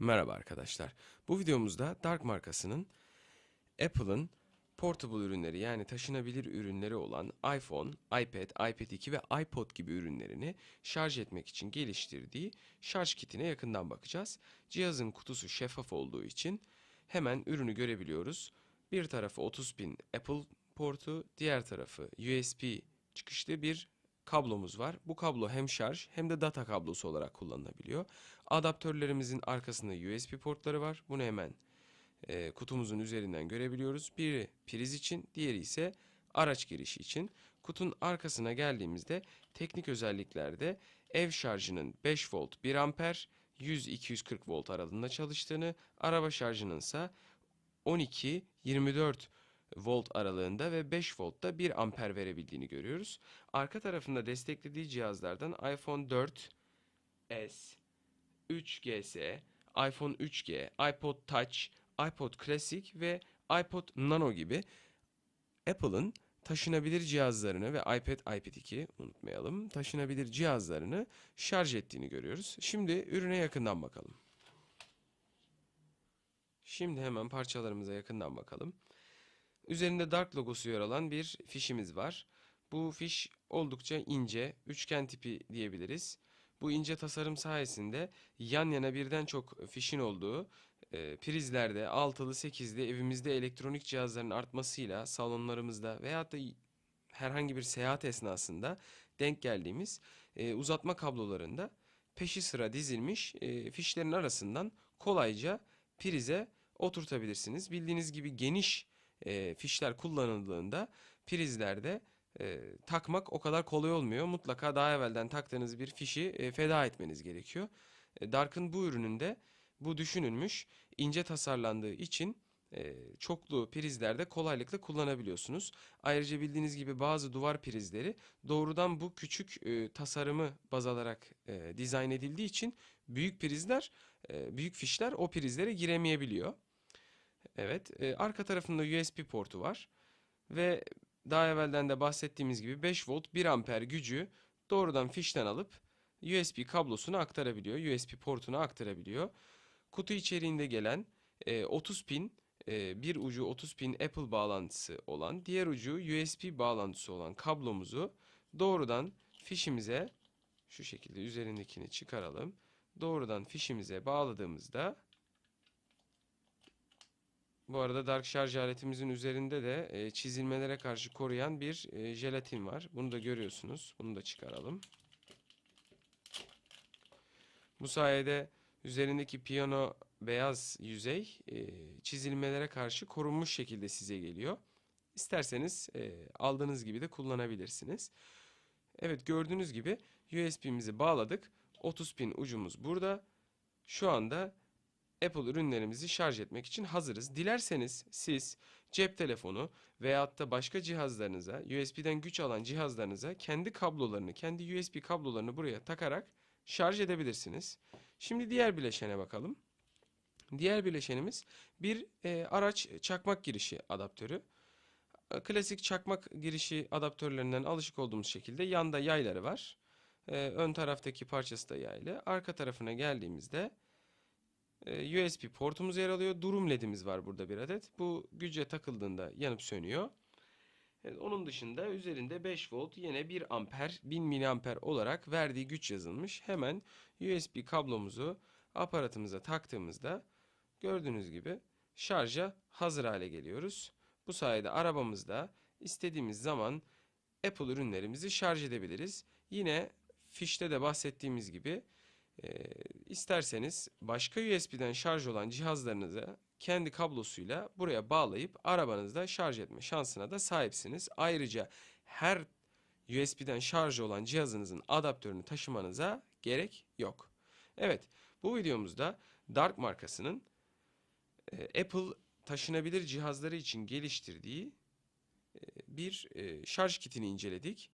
Merhaba arkadaşlar. Bu videomuzda Dark markasının Apple'ın portable ürünleri yani taşınabilir ürünleri olan iPhone, iPad, iPad 2 ve iPod gibi ürünlerini şarj etmek için geliştirdiği şarj kitine yakından bakacağız. Cihazın kutusu şeffaf olduğu için hemen ürünü görebiliyoruz. Bir tarafı 30 pin Apple portu, diğer tarafı USB çıkışlı bir kablomuz var. Bu kablo hem şarj hem de data kablosu olarak kullanılabiliyor. Adaptörlerimizin arkasında USB portları var. Bunu hemen e, kutumuzun üzerinden görebiliyoruz. Biri priz için, diğeri ise araç girişi için. Kutunun arkasına geldiğimizde teknik özelliklerde ev şarjının 5 volt 1 amper 100-240 volt aralığında çalıştığını, araba şarjının ise 12-24 volt aralığında ve 5 voltta 1 amper verebildiğini görüyoruz. Arka tarafında desteklediği cihazlardan iPhone 4 S, 3GS, iPhone 3G, iPod Touch, iPod Classic ve iPod Nano gibi Apple'ın taşınabilir cihazlarını ve iPad, iPad 2 unutmayalım, taşınabilir cihazlarını şarj ettiğini görüyoruz. Şimdi ürüne yakından bakalım. Şimdi hemen parçalarımıza yakından bakalım. Üzerinde Dark logosu yer alan bir fişimiz var. Bu fiş oldukça ince, üçgen tipi diyebiliriz. Bu ince tasarım sayesinde yan yana birden çok fişin olduğu e, prizlerde, altılı, sekizli evimizde elektronik cihazların artmasıyla salonlarımızda veyahut da herhangi bir seyahat esnasında denk geldiğimiz e, uzatma kablolarında peşi sıra dizilmiş e, fişlerin arasından kolayca prize oturtabilirsiniz. Bildiğiniz gibi geniş e, fişler kullanıldığında prizlerde e, takmak o kadar kolay olmuyor. Mutlaka daha evvelden taktığınız bir fişi e, feda etmeniz gerekiyor. E, Dark'ın bu ürününde bu düşünülmüş, ince tasarlandığı için e, çoklu prizlerde kolaylıkla kullanabiliyorsunuz. Ayrıca bildiğiniz gibi bazı duvar prizleri doğrudan bu küçük e, tasarımı baz alarak e, dizayn edildiği için büyük prizler, e, büyük fişler o prizlere giremeyebiliyor. Evet, e, arka tarafında USB portu var ve daha evvelden de bahsettiğimiz gibi 5 volt 1 amper gücü doğrudan fişten alıp USB kablosuna aktarabiliyor. USB portuna aktarabiliyor. Kutu içeriğinde gelen e, 30 pin e, bir ucu 30 pin Apple bağlantısı olan diğer ucu USB bağlantısı olan kablomuzu doğrudan fişimize şu şekilde üzerindekini çıkaralım. Doğrudan fişimize bağladığımızda bu arada Dark şarj aletimizin üzerinde de e, çizilmelere karşı koruyan bir e, jelatin var. Bunu da görüyorsunuz. Bunu da çıkaralım. Bu sayede üzerindeki piyano beyaz yüzey e, çizilmelere karşı korunmuş şekilde size geliyor. İsterseniz e, aldığınız gibi de kullanabilirsiniz. Evet gördüğünüz gibi USB'mizi bağladık. 30 pin ucumuz burada. Şu anda Apple ürünlerimizi şarj etmek için hazırız. Dilerseniz siz cep telefonu veyahut da başka cihazlarınıza, USB'den güç alan cihazlarınıza kendi kablolarını, kendi USB kablolarını buraya takarak şarj edebilirsiniz. Şimdi diğer bileşene bakalım. Diğer bileşenimiz bir e, araç çakmak girişi adaptörü. E, Klasik çakmak girişi adaptörlerinden alışık olduğumuz şekilde yanda yayları var. E, ön taraftaki parçası da yaylı. Arka tarafına geldiğimizde USB portumuz yer alıyor. Durum ledimiz var burada bir adet. Bu güce takıldığında yanıp sönüyor. Onun dışında üzerinde 5 volt yine 1 amper 1000 miliamper olarak verdiği güç yazılmış. Hemen USB kablomuzu aparatımıza taktığımızda gördüğünüz gibi şarja hazır hale geliyoruz. Bu sayede arabamızda istediğimiz zaman Apple ürünlerimizi şarj edebiliriz. Yine fişte de bahsettiğimiz gibi e, isterseniz başka USB'den şarj olan cihazlarınızı kendi kablosuyla buraya bağlayıp arabanızda şarj etme şansına da sahipsiniz. Ayrıca her USB'den şarj olan cihazınızın adaptörünü taşımanıza gerek yok. Evet, bu videomuzda Dark markasının e, Apple taşınabilir cihazları için geliştirdiği e, bir e, şarj kitini inceledik.